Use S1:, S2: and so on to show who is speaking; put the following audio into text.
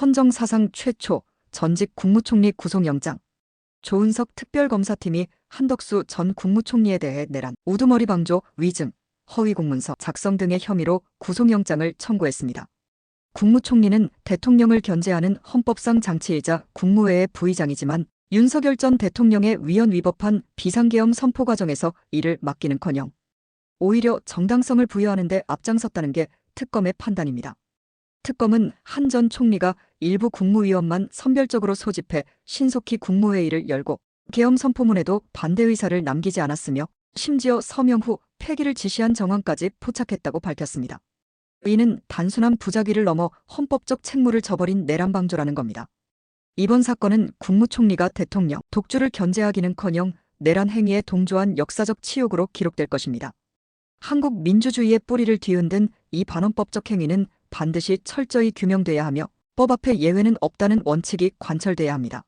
S1: 헌정 사상 최초 전직 국무총리 구속영장. 조은석 특별검사팀이 한덕수 전 국무총리에 대해 내란, 우두머리 방조, 위증, 허위 공문서 작성 등의 혐의로 구속영장을 청구했습니다. 국무총리는 대통령을 견제하는 헌법상 장치이자 국무회의 부의장이지만 윤석열 전 대통령의 위헌 위법한 비상계엄 선포 과정에서 이를 맡기는커녕 오히려 정당성을 부여하는 데 앞장섰다는 게 특검의 판단입니다. 특검은 한 전 총리가 일부 국무위원만 선별적으로 소집해 신속히 국무회의를 열고 계엄 선포문에도 반대 의사를 남기지 않았으며 심지어 서명 후 폐기를 지시한 정황까지 포착했다고 밝혔습니다. 이는 단순한 부작위를 넘어 헌법적 책무를 저버린 내란 방조라는 겁니다. 이번 사건은 국무총리가 대통령 독주를 견제하기는커녕 내란 행위에 동조한 역사적 치욕으로 기록될 것입니다. 한국 민주주의의 뿌리를 뒤흔든 이 반헌법적 행위는 반드시 철저히 규명돼야 하며 법 앞에 예외는 없다는 원칙이 관철돼야 합니다.